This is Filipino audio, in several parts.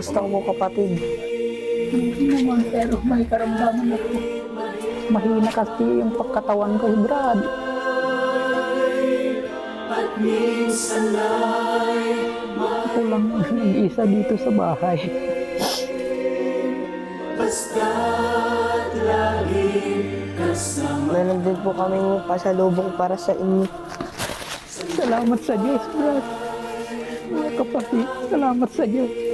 ko po kapatid. Hindi naman, pero may karamdaman ako. Mahina kasi yung pagkatawan ko, Brad. Ako lang ang nag-isa dito sa bahay. basta't laging kasama Meron din po kaming pasalubong para sa inyo. Salamat sa Diyos, Brad. Mga kapatid, salamat sa Diyos.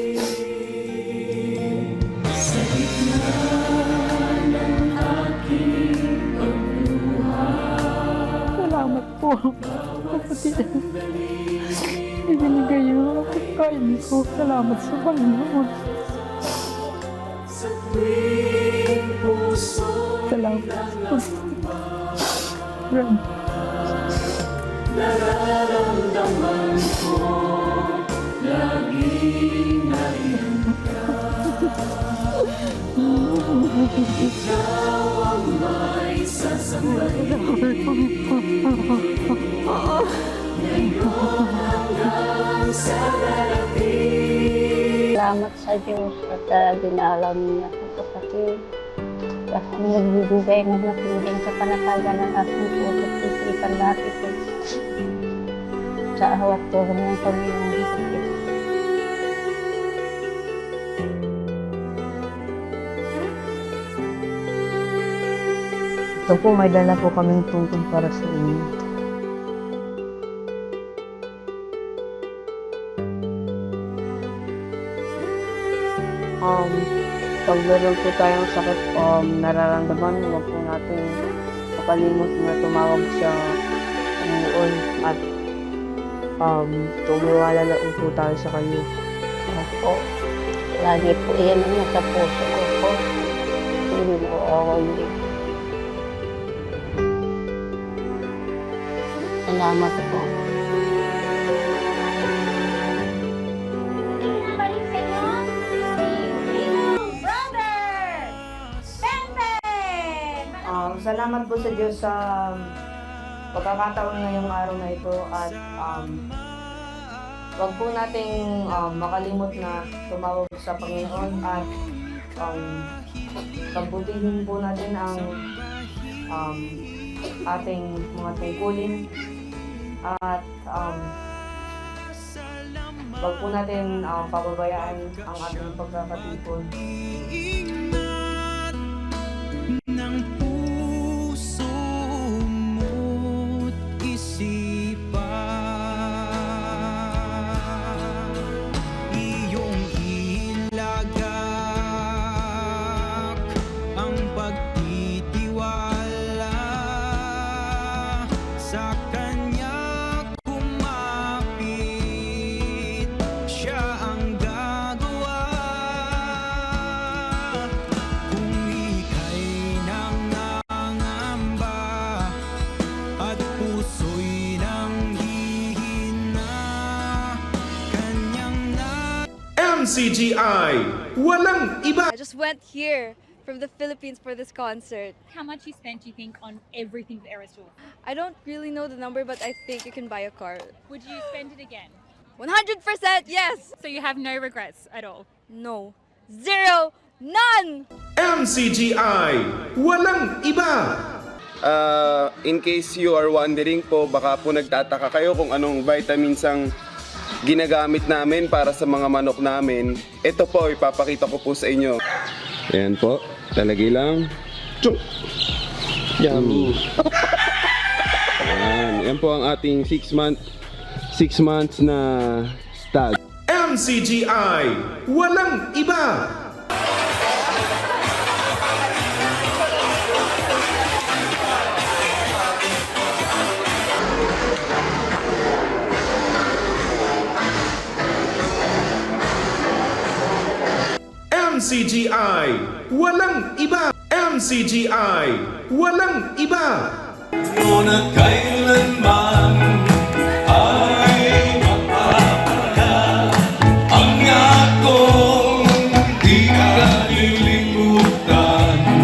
Po, kapatid. Ibinigay niyo ang pagkain ko. Salamat sa Panginoon. Salamat. Brad, nararamdaman ko laging nariyan Ikaw ang Salamat sa Diyos at uh, dinalaw niya ako kapatid. Kasi nagbibigay ng matinding sa panatagan ng aking puso at isipan natin. Sa awat tulong ng Panginoon Ito po, may dala po kaming tungkol para sa inyo. Um, pag meron po tayong sakit um, nararamdaman, huwag po natin makalimot na tumawag sa Panginoon at um, tumiwala na po tayo sa Kanya. Ako, lagi po yan ang nasa puso ko po. Hindi mo ako hindi. Salamat po. Um, salamat po sa Diyos sa pagkakataon ngayong araw na ito at um, wag po nating um, makalimot na tumawag sa Panginoon at um, pabutihin po natin ang um, ating mga tungkulin at um, wag po natin um, pababayaan ang ating pagkakatipon. MCGI, walang iba. I just went here from the Philippines for this concert. How much you spent, you think, on everything the Eras Tour? I don't really know the number, but I think you can buy a car. Would you spend it again? 100% yes! So you have no regrets at all? No. Zero. None! MCGI, walang iba. Ah, in case you are wondering po, baka po nagtataka kayo kung anong vitamins ang ginagamit namin para sa mga manok namin. Ito po, ipapakita ko po sa inyo. Ayan po, talagay lang. Tsuk! Yummy! Ayan, yan po ang ating 6 month 6 months na stag. MCGI, walang iba. MCGI, walang iba. MCGI, walang iba. Noon at kailanman